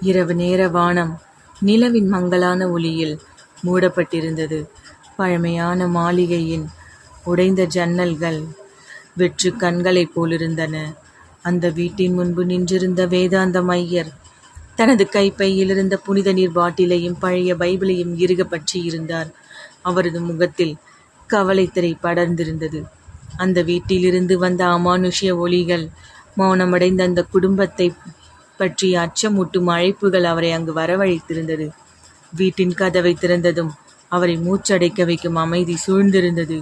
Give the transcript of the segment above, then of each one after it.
இரவு நேர வானம் நிலவின் மங்கலான ஒளியில் மூடப்பட்டிருந்தது. பழமையான மாளிகையின் உடைந்த ஜன்னல்கள் வெற்றுக் கண்களைப் போலிருந்தன. அந்த வீட்டின் முன்பு நின்றிருந்த வேதாந்த மையர் தனது கைப்பையிலிருந்த புனித நீர் பாட்டிலையும் பழைய பைபிளையும் இறுகப் பற்றியிருந்தார். அவரது முகத்தில் கவலைத்திரை படர்ந்திருந்தது. அந்த வீட்டிலிருந்து வந்த அமானுஷ்ய ஒளிகள் மௌனமடைந்த அந்த குடும்பத்தை பற்றிய அச்சமூட்டும் அழைப்புகள் அவரை அங்கு வரவழைத்திருந்தது. வீட்டின் கதவை திறந்ததும் அவரை மூச்சடைக்க வைக்கும் அமைதி சூழ்ந்திருந்தது.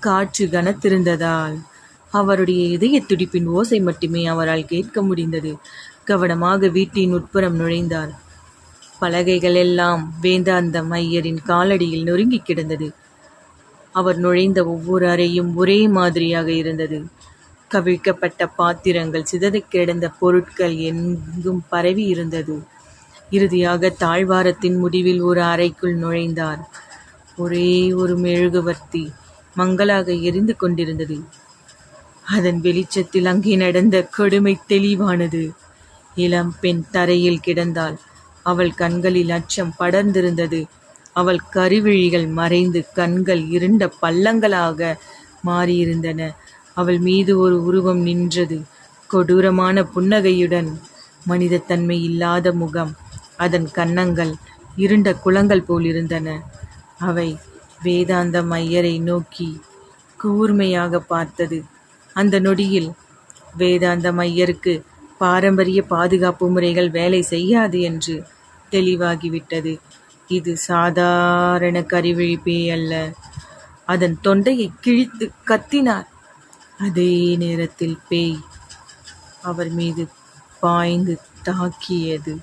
காற்று கனத்திருந்ததால் அவருடைய இதய துடிப்பின் ஓசை மட்டுமே அவரால் கேட்க முடிந்தது. கவனமாக வீட்டின் உட்புறம் நுழைந்தார். பலகைகள் எல்லாம் வேந்தாந்த மையரின் காலடியில் நொறுங்கிக் கிடந்தது. அவர் நுழைந்த ஒவ்வொரு அறையும் ஒரே மாதிரியாக இருந்தது. கவிழ்க்கப்பட்ட பாத்திரங்கள், சிதறிக் கிடந்த பொருட்கள் எங்கும் பரவி இருந்தது இறுதியாக தாழ்வாரத்தின் முடிவில் ஒரு அறைக்குள் நுழைந்தார். ஒரே ஒரு மெழுகுவர்த்தி மங்கலாக எரிந்து கொண்டிருந்தது. அதன் வெளிச்சத்தில் அங்கே நடந்த கொடுமை தெளிவானது. இளம்பெண் தரையில் கிடந்தாள். அவள் கண்களில் அச்சம் படர்ந்திருந்தது. அவள் கருவிழிகள் மறைந்து கண்கள் இருண்ட பள்ளங்களாக மாறியிருந்தன. அவள் மீது ஒரு உருவம் நின்றது. கொடூரமான புன்னகையுடன். மனிதத்தன்மை இல்லாத முகம். அதன் கன்னங்கள் இருண்ட குளங்கள் போலிருந்தன. அவை வேதாந்தம் ஐயரை நோக்கி கூர்மையாக பார்த்தது. அந்த நொடியில் வேதாந்தம் ஐயருக்கு பாரம்பரிய பாதுகாப்பு முறைகள் வேலை செய்யாது என்று தெளிவாகிவிட்டது. இது சாதாரண கருவிழிப்பே அல்ல அதன் தொண்டையை கிழித்து கத்தினார். அதே நேரத்தில் பேய் அவர் மீது பாய்ந்து தாக்கியது.